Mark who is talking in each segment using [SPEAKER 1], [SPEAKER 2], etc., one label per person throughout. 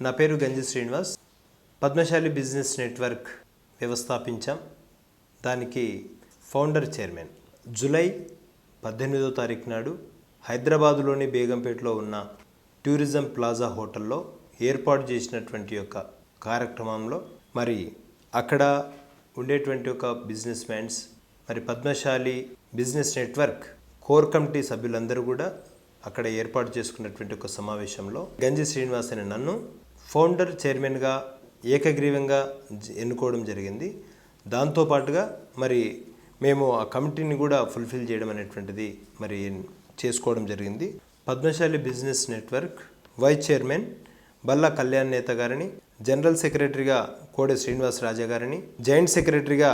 [SPEAKER 1] నా పేరు Ganji Srinivas. Padmashali business network వ్యవస్థాపించాం. దానికి ఫౌండర్ చైర్మన్. జూలై పద్దెనిమిదో తారీఖు నాడు హైదరాబాదులోని బేగంపేటలో ఉన్న టూరిజం ప్లాజా హోటల్లో ఏర్పాటు చేసినటువంటి యొక్క కార్యక్రమంలో మరి అక్కడ ఉండేటువంటి ఒక బిజినెస్ మ్యాన్స్ మరి Padmashali business network core committee సభ్యులందరూ కూడా అక్కడ ఏర్పాటు చేసుకున్నటువంటి ఒక సమావేశంలో గంజి శ్రీనివాస్ అనే నన్ను ఫౌండర్ చైర్మన్గా ఏకగ్రీవంగా ఎన్నుకోవడం జరిగింది. దాంతోపాటుగా మరి మేము ఆ కమిటీని కూడా ఫుల్ఫిల్ చేయడం అనేటువంటిది మరి చేసుకోవడం జరిగింది. Padmashali business network vice chairman Balla Kalyan Netha గారిని జనరల్ సెక్రటరీగా కోడె శ్రీనివాస్ రాజా గారిని జాయింట్ సెక్రటరీగా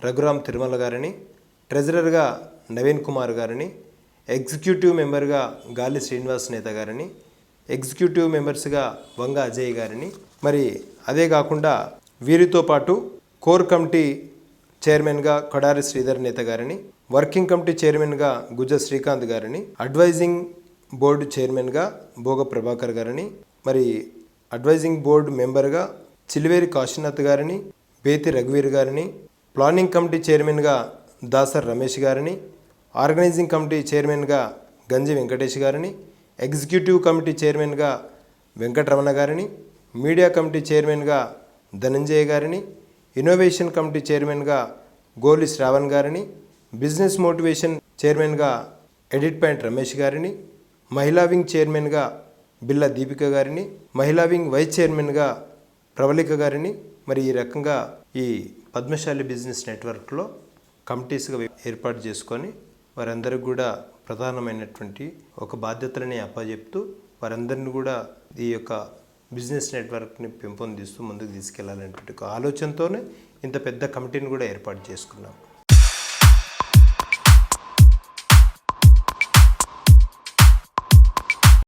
[SPEAKER 1] రఘురామ్ తిరుమల గారిని ట్రెజరర్గా నవీన్ కుమార్ గారిని ఎగ్జిక్యూటివ్ మెంబర్గా గాలి శ్రీనివాస్ నేత గారిని ఎగ్జిక్యూటివ్ మెంబర్స్గా వంగ అజయ్ గారిని మరి అదే కాకుండా వీరితో పాటు కోర్ కమిటీ చైర్మన్గా కొడారి శ్రీధర్ నేత గారిని వర్కింగ్ కమిటీ చైర్మన్గా గుజ్జ శ్రీకాంత్ గారిని అడ్వైజింగ్ బోర్డు చైర్మన్గా భోగ ప్రభాకర్ గారిని మరి అడ్వైజింగ్ బోర్డు మెంబర్గా చిలివేరి కాశీనాథ్ గారిని బేతి రఘువీర్ గారిని ప్లానింగ్ కమిటీ చైర్మన్గా దాసర్ రమేష్ గారిని ఆర్గనైజింగ్ కమిటీ చైర్మన్గా గంజి వెంకటేష్ గారిని ఎగ్జిక్యూటివ్ కమిటీ చైర్మన్గా వెంకటరమణ గారిని మీడియా కమిటీ చైర్మన్గా ధనంజయ గారిని ఇన్నోవేషన్ కమిటీ చైర్మన్గా గోలి శ్రావణ్ గారిని బిజినెస్ మోటివేషన్ చైర్మన్గా ఎడిట్ పాయింట్ రమేష్ గారిని మహిళా వింగ్ చైర్మన్గా బిల్ల దీపిక గారిని మహిళా వింగ్ వైస్ చైర్మన్గా ప్రవళిక గారిని మరి ఈ రకంగా ఈ పద్మశాలి బిజినెస్ నెట్వర్క్లో కమిటీస్గా ఏర్పాటు చేసుకొని వారందరికీ కూడా ప్రధానమైనటువంటి ఒక బాధ్యతలని అప్పచెప్తూ వారందరిని కూడా ఈ యొక్క బిజినెస్ నెట్వర్క్ని పెంపొందిస్తూ ముందుకు తీసుకెళ్ళాలనేటువంటి ఒక ఆలోచనతోనే ఇంత పెద్ద కమిటీని కూడా ఏర్పాటు చేసుకున్నాం.